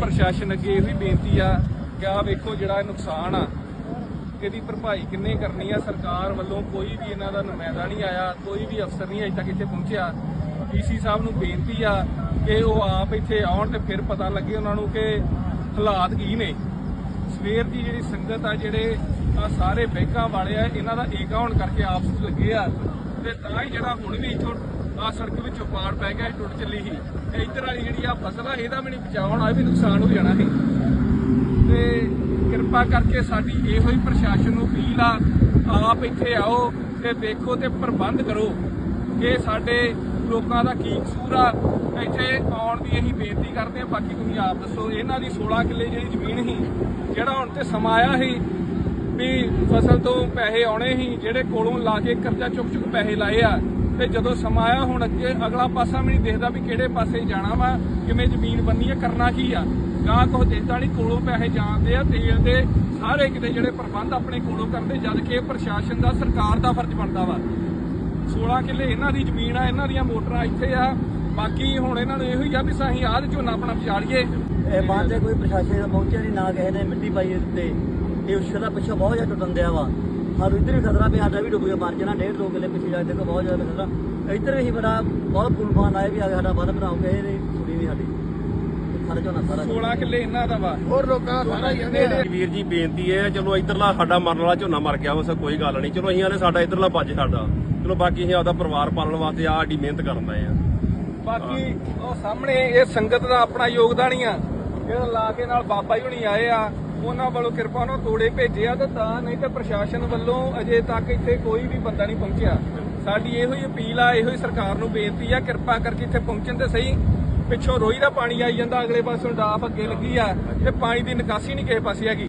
ਪ੍ਰਸ਼ਾਸਨ ਅੱਗੇ ਇਹੋ ਹੀ ਬੇਨਤੀ ਆ ਕਿ ਆ ਵੇਖੋ ਜਿਹੜਾ ਇਹ ਨੁਕਸਾਨ ਆ, ਇਹਦੀ ਭਰਪਾਈ ਕਿੰਨੇ ਕਰਨੀ ਆ? ਸਰਕਾਰ ਵੱਲੋਂ ਕੋਈ ਵੀ ਇਹਨਾਂ ਦਾ ਨੁਮਾਇੰਦਾ ਨਹੀਂ ਆਇਆ, ਕੋਈ ਵੀ ਅਫਸਰ ਨਹੀਂ ਅਜੇ ਤੱਕ ਇੱਥੇ ਪਹੁੰਚਿਆ। ਡੀਸੀ ਸਾਹਿਬ ਨੂੰ ਬੇਨਤੀ ਆ ਕਿ ਉਹ ਆਪ ਇੱਥੇ ਆਉਣ ਤੇ ਫਿਰ ਪਤਾ ਲੱਗੇ ਉਹਨਾਂ ਨੂੰ ਕਿ ਹਾਲਾਤ ਕੀ ਨੇ। ਸਵੇਰ ਦੀ ਜਿਹੜੀ ਸੰਗਤ ਆ, ਜਿਹੜੇ ਆ ਸਾਰੇ ਬੈਂਕਾਂ ਵਾਲੇ ਆ, ਇਹਨਾਂ ਦਾ ਏਕਾ ਹੋਣ ਕਰਕੇ ਆਪਸ ਵਿੱਚ ਲੱਗੇ ਆ। ਤੇ ਤਾਂ ਹੀ ਜਿਹੜਾ ਹੁਣ ਵੀ ਇੱਥੋਂ ਆ ਸੜਕ ਵਿੱਚੋਂ ਪਾੜ ਪੈ ਗਿਆ ਟੁੱਟ ਚੱਲੀ ਸੀ। ਤੇ ਇੱਧਰ ਵਾਲੀ ਜਿਹੜੀ ਆ ਫਸਲ ਆ, ਇਹਦਾ ਵੀ ਨਹੀਂ ਬਚਾਉਣ, ਆ ਵੀ ਨੁਕਸਾਨ ਹੋ ਜਾਣਾ ਸੀ। ਤੇ ਕਿਰਪਾ ਕਰਕੇ ਸਾਡੀ ਇਹੋ ਹੀ ਪ੍ਰਸ਼ਾਸਨ ਨੂੰ ਅਪੀਲ ਆ, ਆਪ ਇੱਥੇ ਆਓ ਤੇ ਦੇਖੋ ਤੇ ਪ੍ਰਬੰਧ ਕਰੋ ਕਿ ਸਾਡੇ ਲੋਕਾਂ ਦਾ ਕੀ ਕਸੂਰ ਆ। ਇੱਥੇ ਆਉਣ ਦੀ ਅਸੀਂ ਬੇਨਤੀ ਕਰਦੇ ਹਾਂ ਬਾਕੀ ਤੁਸੀਂ ਆਪ ਦੱਸੋ, ਇਹਨਾਂ ਦੀ 16 ਕਿੱਲੇ ਜਿਹੜੀ ਜ਼ਮੀਨ ਸੀ, ਜਿਹੜਾ ਹੁਣ ਤੇ ਸਮਾਂ ਆਇਆ ਸੀ ਵੀ ਫਸਲ ਤੋਂ ਪੈਸੇ ਆਉਣੇ ਸੀ, ਜਿਹੜੇ ਕੋਲੋਂ ਲਾ ਕੇ ਕਰਜ਼ਾ ਚੁੱਕ ਚੁੱਕ ਪੈਸੇ ਲਾਏ ਆ ਤੇ ਜਦੋਂ ਸਮਾਂ ਆਇਆ ਹੁਣ ਅੱਗੇ ਅਗਲਾ ਪਾਸਾ ਵੀ ਨਹੀਂ ਦੇਖਦਾ ਵੀ ਕਿਹੜੇ ਪਾਸੇ ਜਾਣਾ ਵਾ, ਕਿਵੇਂ ਜ਼ਮੀਨ ਬੰਨੀ ਆ, ਕਰਨਾ ਕੀ ਆ। ਗਾਂ ਕੋ ਦੇਖਦਾ ਨਹੀਂ ਕੋਲੋਂ ਪੈਸੇ ਜਾਂਦੇ ਆ, ਤੇਲ ਦੇ ਸਾਰੇ ਕਿਤੇ ਜਿਹੜੇ ਪ੍ਰਬੰਧ ਆਪਣੇ ਕੋਲੋਂ ਕਰਦੇ, ਜਦ ਕਿ ਇਹ ਪ੍ਰਸ਼ਾਸਨ ਦਾ, ਸਰਕਾਰ ਦਾ ਫਰਜ਼ ਬਣਦਾ ਵਾ। 16 ਕਿੱਲੇ ਇਹਨਾਂ ਦੀ ਜ਼ਮੀਨ ਆ, ਇਹਨਾਂ ਦੀਆਂ ਮੋਟਰਾਂ ਇੱਥੇ ਆ। ਬਾਕੀ ਹੁਣ ਇਹਨਾਂ ਨੂੰ ਇਹੋ ਹੀ ਆ ਵੀ ਅਸੀਂ ਆਹ ਝੋਨਾ ਆਪਣਾ ਵਿਚਾਰੀਏ। ਇਹ ਬਾਅਦ ਤੇ ਕੋਈ ਪ੍ਰਸ਼ਾਸਨ ਦਾ ਪਹੁੰਚਿਆ ਨਹੀਂ, ਨਾ ਕਿਸੇ ਨੇ ਮਿੱਟੀ ਪਾਈ ਉੱਤੇ। ਇਹ ਉਸ ਦਾ ਪਿੱਛੇ ਬਹੁਤ ਜ਼ਿਆਦਾ ਟੁੱਟਣ ਦਿਆ ਵਾ। ਸਾਨੂੰ ਇੱਧਰ ਵੀ ਖਤਰਾ ਪਿਆ ਸਾਡਾ ਵੀ ਡੁੱਬ ਗਿਆ ਮਰ ਜਾਣਾ ਡੇਢ ਦੋ ਕਿੱਲੇ ਪਿੱਛੇ ਜਾ ਕੇ ਦੇਖੋ ਬਹੁਤ ਜ਼ਿਆਦਾ ਖਤਰਾ। ਇੱਧਰ ਵੀ ਬੜਾ ਬਹੁਤ ਤੂਫਾਨ ਆਏ ਵੀ ਆ ਸਾਡਾ ਬੰਦ ਬਣਾਓਗੇ ਇਹ ਨਹੀਂ ਸੁਣੀ ਨਹੀਂ ਸਾਡੀ। ਸਾਰਾ ਝੋਨਾ ਸਾਰਾ 16 ਕਿੱਲੇ ਇਹਨਾਂ ਦਾ ਵਾ। ਹੋਰ ਲੋਕਾਂ ਦਾ ਸਾਰਾ ਹੀ ਨੇੜੇ ਵੀਰ ਜੀ ਬੇਨਤੀ ਹੈ ਚਲੋ ਇਧਰਲਾ ਸਾਡਾ ਮਰਨ ਵਾਲਾ ਝੋਨਾ ਮਰ ਗਿਆ ਵਾ ਕੋਈ ਗੱਲ ਨਹੀਂ। ਚਲੋ ਅਸੀਂ ਆਲੇ ਸਾਡਾ ਇਧਰਲਾ ਬਚ ਸਾਡਾ। ਚਲੋ ਬਾਕੀ ਅਸੀਂ ਆਪਦਾ ਪਰਿਵਾਰ ਪਾਲਣ ਵਾਸਤੇ ਆ ਮਿਹਨਤ ਕਰਨ ਦਾ ਆ। ਬਾਕੀ ਉਹ ਸਾਹਮਣੇ ਇਹ ਸੰਗਤ ਦਾ ਆਪਣਾ ਯੋਗਦਾਨ ਹੀ ਆ। ਜਿਹੜਾ ਲਾ ਕੇ ਨਾਲ ਬਾਬਾ ਜੀ ਹੁਣੀ ਆਏ ਆ ਉਹਨਾਂ ਵੱਲੋਂ ਕਿਰਪਾ ਨਾਲ ਤੋੜੇ ਭੇਜੇ ਆ ਤੇ ਤਾਂ ਨਹੀਂ ਤਾਂ ਪ੍ਰਸ਼ਾਸਨ ਵੱਲੋਂ ਅਜੇ ਤੱਕ ਇੱਥੇ ਕੋਈ ਵੀ ਬੰਦਾ ਨਹੀਂ ਪਹੁੰਚਿਆ। ਸਾਡੀ ਇਹੋ ਹੀ ਅਪੀਲ ਆ, ਇਹੋ ਹੀ ਸਰਕਾਰ ਨੂੰ ਬੇਨਤੀ ਆ, ਕਿਰਪਾ ਕਰਕੇ ਇੱਥੇ ਪਹੁੰਚਣ ਤੇ ਸਹੀ। ਪਿੱਛੋਂ ਰੋਈ ਦਾ ਪਾਣੀ ਆਈ ਜਾਂਦਾ, ਅਗਲੇ ਪਾਸੋਂ ਡਾਫ ਅੱਗੇ ਲੱਗੀ ਆ ਤੇ ਪਾਣੀ ਦੀ ਨਿਕਾਸੀ ਨਹੀਂ ਕਿਸੇ ਪਾਸੇ ਹੈਗੀ।